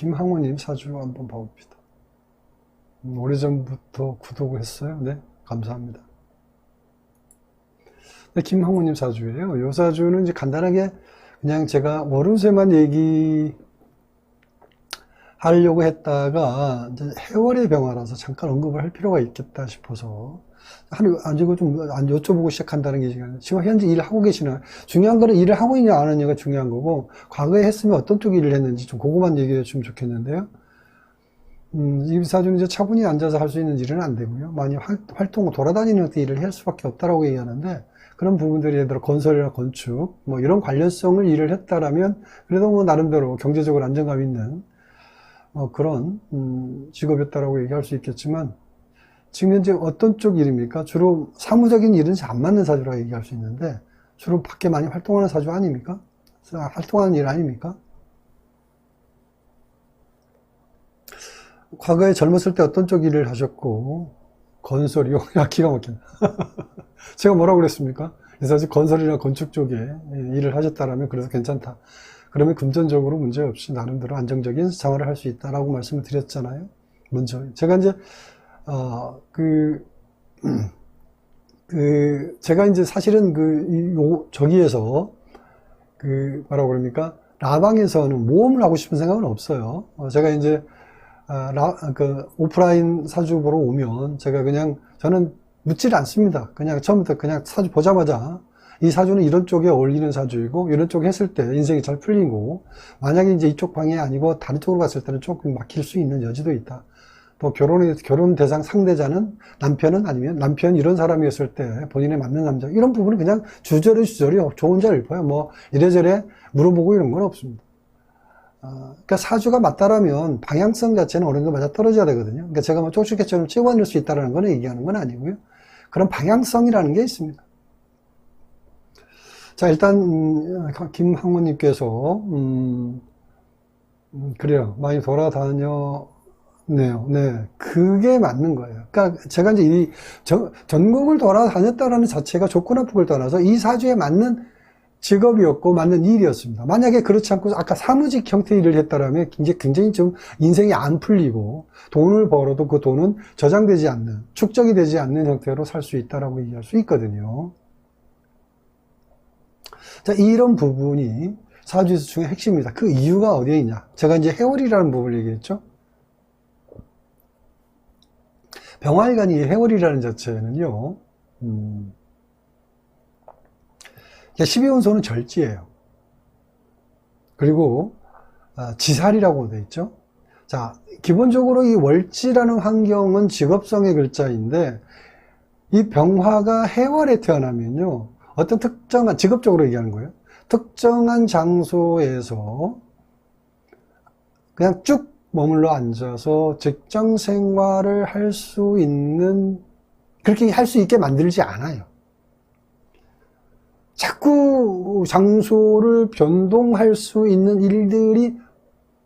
김항우님 사주 한번 봐봅시다. 음, 오래전부터 구독을 했어요. 네, 감사합니다. 네, 김항우님 사주예요. 요 사주는 이제 간단하게 그냥 제가 월운세만 얘기 하려고 했다가 이제 해월의 병화라서 잠깐 언급을 할 필요가 있겠다 싶어서 한 아직은 좀안 여쭤보고 시작한다는 게 지금 현재 일을 하고 계시나 중요한 거는 일을 하고 있냐 안 하느냐가 중요한 거고 과거에 했으면 어떤 쪽 일을 했는지 좀 그거만 얘기해 주면 좋겠는데요. 음, 이 사주는 이제 차분히 앉아서 할 수 있는 일은 안 되고요. 많이 활, 활동, 돌아다니는 형태 일을 할 수밖에 없다라고 얘기하는데 그런 부분들이 예를 들어 건설이나 건축 뭐 이런 관련성을 일을 했다라면 그래도 뭐 나름대로 경제적으로 안정감 있는 어, 그런 음, 직업이었다라고 얘기할 수 있겠지만 지금 현재 어떤 쪽 일입니까? 주로 사무적인 일은 잘 안 맞는 사주라고 얘기할 수 있는데 주로 밖에 많이 활동하는 사주 아닙니까? 활동하는 일 아닙니까? 과거에 젊었을 때 어떤 쪽 일을 하셨고 건설이요? 야 기가 막힌 제가 뭐라고 그랬습니까? 이 사실 건설이나 건축 쪽에 일을 하셨다라면 그래서 괜찮다 그러면 금전적으로 문제 없이 나름대로 안정적인 생활을 할 수 있다라고 말씀을 드렸잖아요 먼저 제가 이제 어, 그, 그, 제가 이제 사실은 그, 요, 저기에서, 그, 뭐라고 그럽니까? 라방에서는 모험을 하고 싶은 생각은 없어요. 어, 제가 이제, 아, 라, 그, 오프라인 사주 보러 오면 제가 그냥, 저는 묻질 않습니다. 그냥 처음부터 그냥 사주 보자마자 이 사주는 이런 쪽에 어울리는 사주이고 이런 쪽에 했을 때 인생이 잘 풀리고 만약에 이제 이쪽 방이 아니고 다른 쪽으로 갔을 때는 조금 막힐 수 있는 여지도 있다. 또 결혼의 결혼 대상 상대자는 남편은 아니면 남편 이런 사람이었을 때 본인에 맞는 남자 이런 부분은 그냥 주저리 주저리 좋은 자 읊어요. 뭐 이래저래 물어보고 이런 건 없습니다. 어, 그러니까 사주가 맞다라면 방향성 자체는 어느 정도 맞아 떨어져야 되거든요. 그러니까 제가 뭐 쪽집게처럼 찍어낼 수 있다는 건 얘기하는 건 아니고요. 그런 방향성이라는 게 있습니다. 자 일단 음, 김항우님께서 음, 음, 그래요. 많이 돌아다녀 네요. 네. 그게 맞는 거예요. 그러니까 제가 이제 이 전, 전국을 돌아다녔다라는 자체가 좋고 나쁘고를 떠나서 이 사주에 맞는 직업이었고 맞는 일이었습니다. 만약에 그렇지 않고 아까 사무직 형태 일을 했다라면 이제 굉장히 좀 인생이 안 풀리고 돈을 벌어도 그 돈은 저장되지 않는 축적이 되지 않는 형태로 살 수 있다라고 얘기할 수 있거든요. 자, 이런 부분이 사주에서 중에 핵심입니다. 그 이유가 어디에 있냐? 제가 이제 해월이라는 부분을 얘기했죠. 병활간이 해월이라는 자체는요, 음, 12원소는 절지예요. 그리고 아, 지살이라고 되어 있죠. 자, 기본적으로 이 월지라는 환경은 직업성의 글자인데 이 병화가 해월에 태어나면요. 어떤 특정한 직업적으로 얘기하는 거예요. 특정한 장소에서 그냥 쭉 머물러 앉아서 직장 생활을 할 수 있는 그렇게 할 수 있게 만들지 않아요. 자꾸 장소를 변동할 수 있는 일들이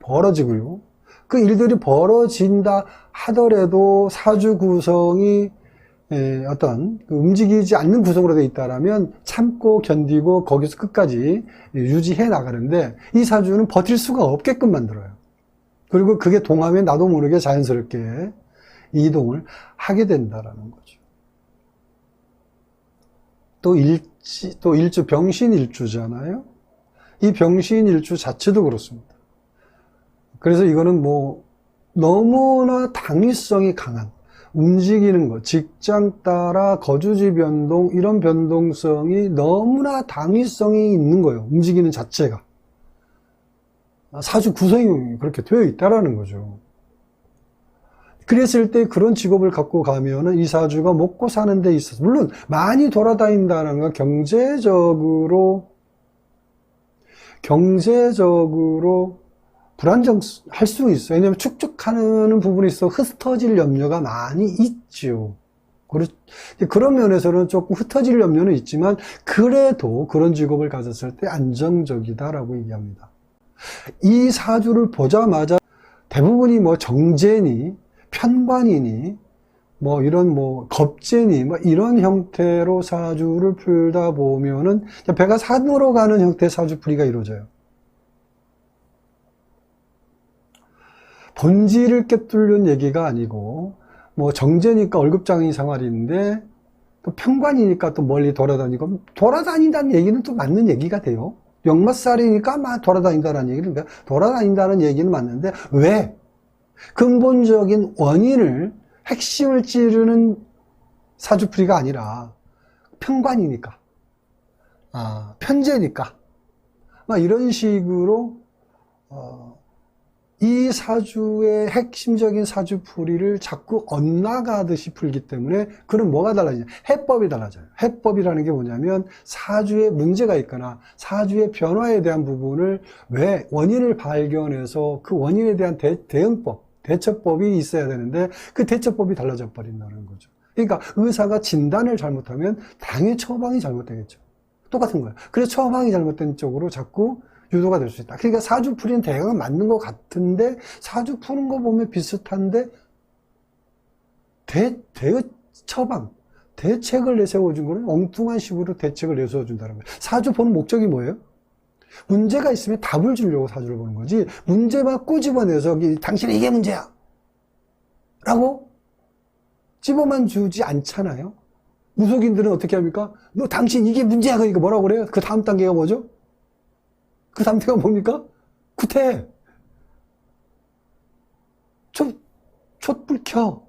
벌어지고요. 그 일들이 벌어진다 하더라도 사주 구성이 어떤 그 움직이지 않는 구성으로 되어 있다면 참고 견디고 거기서 끝까지 유지해 나가는데 이 사주는 버틸 수가 없게끔 만들어요. 그리고 그게 동하면 나도 모르게 자연스럽게 이동을 하게 된다라는 거죠. 또 일지, 또 일주, 병신 일주잖아요. 이 병신 일주 자체도 그렇습니다. 그래서 이거는 뭐 너무나 당위성이 강한 움직이는 것, 직장 따라 거주지 변동 이런 변동성이 너무나 당위성이 있는 거예요. 움직이는 자체가. 사주 구성이 그렇게 되어 있다라는 거죠. 그랬을 때 그런 직업을 갖고 가면은 이 사주가 먹고 사는 데 있어서, 물론 많이 돌아다닌다는 건 경제적으로, 경제적으로 불안정할 수 있어요. 왜냐하면 축적하는 부분이 있어 흩어질 염려가 많이 있죠. 그런 면에서는 조금 흩어질 염려는 있지만, 그래도 그런 직업을 가졌을 때 안정적이다라고 얘기합니다. 이 사주를 보자마자 대부분이 뭐 정제니 편관이니 뭐 이런 뭐 겁제니 뭐 이런 형태로 사주를 풀다 보면은 배가 산으로 가는 형태의 사주 풀이가 이루어져요. 본질을 꿰뚫는 얘기가 아니고 뭐 정제니까 월급장이 생활인데 또 평관이니까 또 멀리 돌아다니고 돌아다닌다는 얘기는 또 맞는 얘기가 돼요. 역마살이니까 막 돌아다닌다는 얘기는 그러니까 돌아다닌다는 얘기는 맞는데 왜? 근본적인 원인을 핵심을 찌르는 사주풀이가 아니라 평관이니까. 아, 편제니까. 막 이런 식으로 어, 이 사주의 핵심적인 사주 풀이를 자꾸 엇나가듯이 풀기 때문에 그럼 뭐가 달라지냐? 해법이 달라져요. 해법이라는 게 뭐냐면 사주에 문제가 있거나 사주의 변화에 대한 부분을 왜 원인을 발견해서 그 원인에 대한 대, 대응법 대처법이 있어야 되는데 그 대처법이 달라져 버린다는 거죠. 그러니까 의사가 진단을 잘못하면 당연히 처방이 잘못되겠죠. 똑같은 거예요. 그래서 처방이 잘못된 쪽으로 자꾸 유도가 될 수 있다. 그러니까 사주 풀이는 대강은 맞는 것 같은데 사주 푸는 거 보면 비슷한데 대, 대 처방, 대책을 내세워준 거는 엉뚱한 식으로 대책을 내세워준다는 거예요. 사주 보는 목적이 뭐예요? 문제가 있으면 답을 주려고 사주를 보는 거지 문제만 꼬집어내서 당신은 이게 문제야 라고 집어만 주지 않잖아요. 무속인들은 어떻게 합니까? 너 당신 이게 문제야 그러니까 뭐라고 그래요? 그 다음 단계가 뭐죠? 그 상태가 뭡니까? 구태. 촛, 촛불 켜.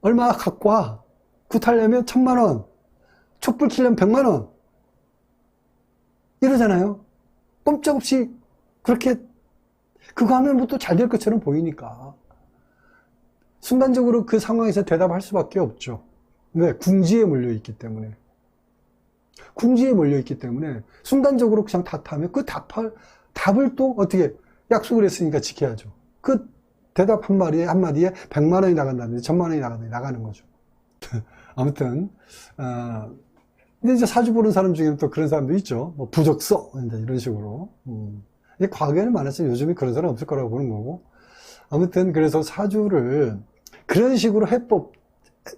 얼마 갖고 와. 구탈려면 천만 원. 촛불 키려면 백만 원. 이러잖아요. 꼼짝없이 그렇게 그거 하면 뭐 또 잘 될 것처럼 보이니까. 순간적으로 그 상황에서 대답할 수밖에 없죠. 왜? 궁지에 몰려있기 때문에. 궁지에 몰려있기 때문에 순간적으로 그냥 답하면 그 답할, 답을 또 어떻게 약속을 했으니까 지켜야죠. 그 대답 한 마리에, 한마디에 100만 원이 나간다든지 1000만 원이 나간다든지 나가는 거죠. 아무튼, 어, 근데 이제 사주 보는 사람 중에는 또 그런 사람도 있죠. 뭐 부적서 이런 식으로. 음. 과거에는 많았지만 요즘에 그런 사람 없을 거라고 보는 거고. 아무튼 그래서 사주를 그런 식으로 해법,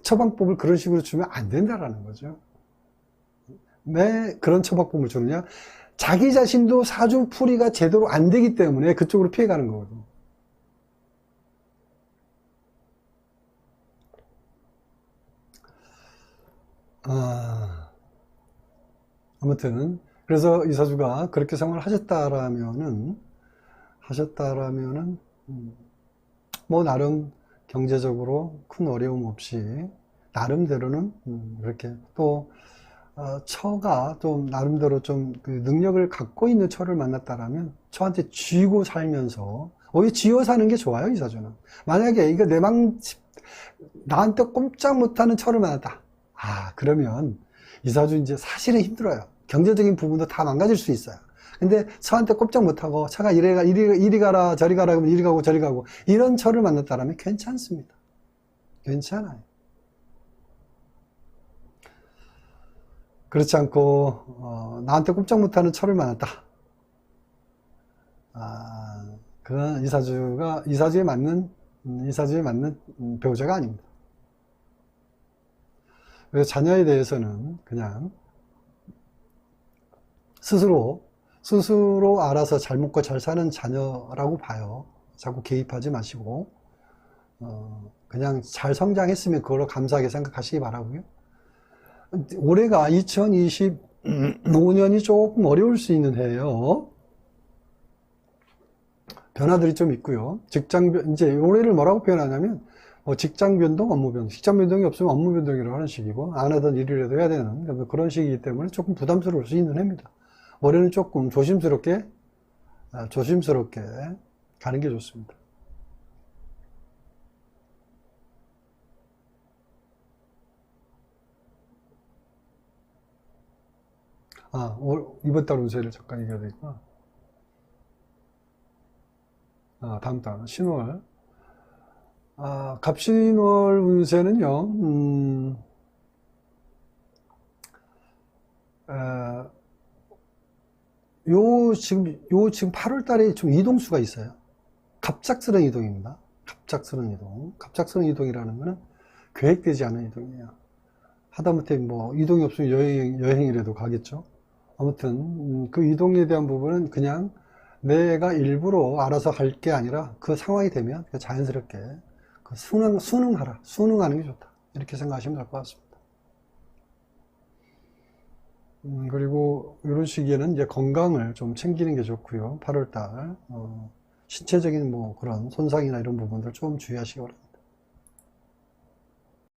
처방법을 그런 식으로 주면 안 된다라는 거죠. 왜 그런 처방법을 주느냐? 자기 자신도 사주 풀이가 제대로 안 되기 때문에 그쪽으로 피해가는 거거든요. 아, 아무튼 그래서 이 사주가 그렇게 생활을 하셨다라면은 하셨다라면은 음, 뭐 나름 경제적으로 큰 어려움 없이 나름대로는 음, 그렇게 또 어, 처가 좀 나름대로 좀 그 능력을 갖고 있는 처를 만났다라면 처한테 쥐고 살면서 오히려 쥐어 사는 게 좋아요 이 사주는. 만약에 이거 내방 나한테 꼼짝 못하는 처를 만났다. 아 그러면 이 사주 이제 사실은 힘들어요. 경제적인 부분도 다 망가질 수 있어요. 근데 처한테 꼼짝 못하고 처가 이리, 가, 이리, 이리 가라 저리 가라 그러면 이리 가고 저리 가고 이런 처를 만났다라면 괜찮습니다. 괜찮아요 그렇지 않고 어, 나한테 꼼짝 못하는 철을 만났다. 아, 그건 이사주가 이사주에 맞는 음, 이사주에 맞는 음, 배우자가 아닙니다. 그래서 자녀에 대해서는 그냥 스스로 스스로 알아서 잘 먹고 잘 사는 자녀라고 봐요. 자꾸 개입하지 마시고 어, 그냥 잘 성장했으면 그걸로 감사하게 생각하시기 바라고요. 올해가 2025년이 조금 어려울 수 있는 해예요. 변화들이 좀 있고요. 직장 변, 이제 올해를 뭐라고 표현하냐면 뭐 직장 변동, 업무 변동. 직장 변동이 없으면 업무 변동이라고 하는 식이고 안 하던 일이라도 해야 되는 그런 식이기 때문에 조금 부담스러울 수 있는 해입니다. 올해는 조금 조심스럽게 아, 조심스럽게 가는 게 좋습니다. 아, 올, 이번 달 운세를 잠깐 얘기해야 되겠구나. 아, 다음 달, 신월. 아, 갑신월 운세는요, 음, 에, 요, 지금, 요, 지금 8월 달에 좀 이동수가 있어요. 갑작스러운 이동입니다. 갑작스러운 이동. 갑작스러운 이동이라는 거는 계획되지 않은 이동이에요. 하다못해 뭐, 이동이 없으면 여행, 여행이라도 가겠죠. 아무튼 음, 그 이동에 대한 부분은 그냥 내가 일부러 알아서 할 게 아니라 그 상황이 되면 자연스럽게 그 순응, 순응하라. 순응하는 게 좋다. 이렇게 생각하시면 될 것 같습니다. 음, 그리고 이런 시기에는 이제 건강을 좀 챙기는 게 좋고요. 8월달, 어, 신체적인 뭐 그런 손상이나 이런 부분들 좀 주의하시기 바랍니다.